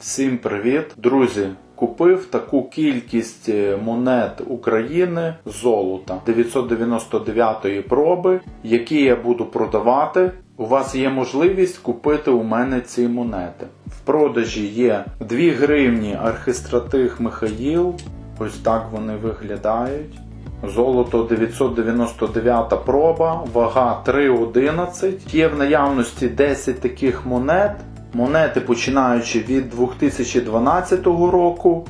Всім привіт, друзі! Купив таку кількість е, монет України золота 999 проби, які я буду продавати. У вас є можливість купити у мене ці монети. В продажі є 2 гривні архистратих Михаїл. Ось так вони виглядають. Золото 999 проба, вага 3,11. Є в наявності 10 таких монет. Монети починаючи від 2012 року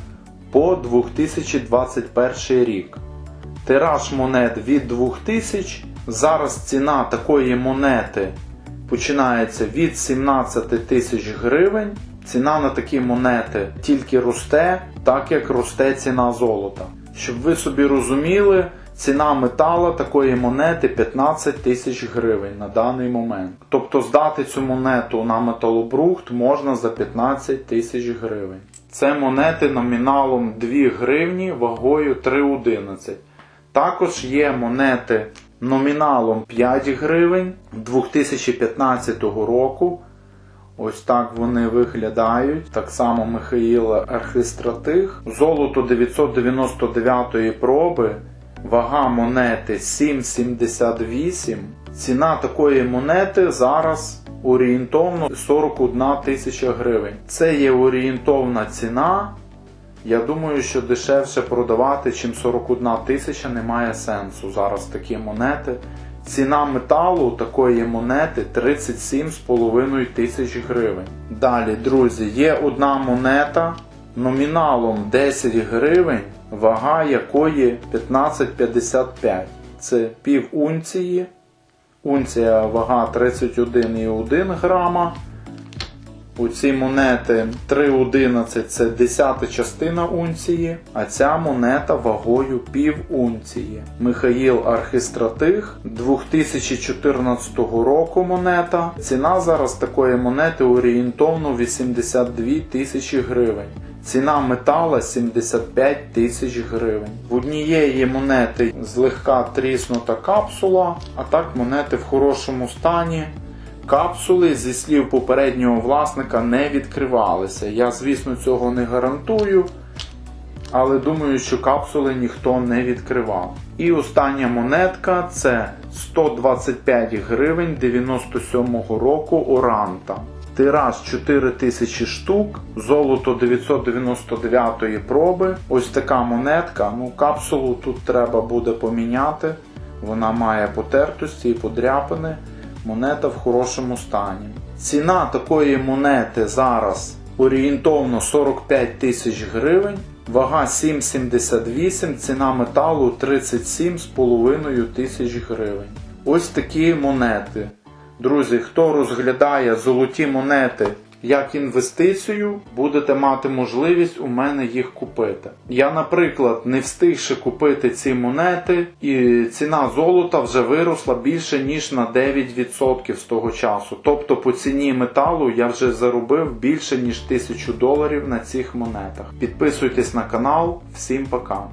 по 2021 рік. Тираж монет від 2000. Зараз ціна такої монети починається від 17 тисяч гривень. Ціна на такі монети тільки росте, так як росте ціна золота. Щоб ви собі розуміли, ціна метала такої монети 15 тисяч гривень на даний момент. Тобто здати цю монету на металобрухт можна за 15 тисяч гривень. Це монети номіналом 2 гривні вагою 3,11. Також є монети номіналом 5 гривень 2015 року. Ось так вони виглядають. Так само Михаїла Архистратих. Золото 999 проби. Вага монети 7,78. Ціна такої монети зараз орієнтовно 41 тисяча гривень. Це є орієнтовна ціна. Я думаю, що дешевше продавати, чим 41 тисяча, немає сенсу зараз такі монети. Ціна металу такої монети 37,5 тисяч гривень. Далі, друзі, є одна монета номіналом 10 гривень, вага якої 15,55. Це пів унції. Унція вага 31,1 грама. У ці монети 3,11 це десята частина унції, а ця монета вагою пів унції. Михаїл Архистратих 2014 року монета. Ціна зараз такої монети орієнтовно 82 тисячі гривень. Ціна метала 75 тисяч гривень. В однієї монети злегка тріснута капсула, а так монети в хорошому стані. Капсули, зі слів попереднього власника, не відкривалися. Я, звісно, цього не гарантую, але думаю, що капсули ніхто не відкривав. І остання монетка це 125 гривень 97-го року Оранта. Тираж 4000 штук, золото 999 проби. Ось така монетка. Ну, капсулу тут треба буде поміняти. Вона має потертості і подряпини монета в хорошому стані. Ціна такої монети зараз орієнтовно 45 тисяч гривень, вага 7,78, ціна металу 37,5 тисяч гривень. Ось такі монети. Друзі, хто розглядає золоті монети як інвестицію, будете мати можливість у мене їх купити. Я, наприклад, не встигши купити ці монети, і ціна золота вже виросла більше ніж на 9% з того часу. Тобто по ціні металу я вже заробив більше ніж 1000 доларів на цих монетах. Підписуйтесь на канал, всім пока!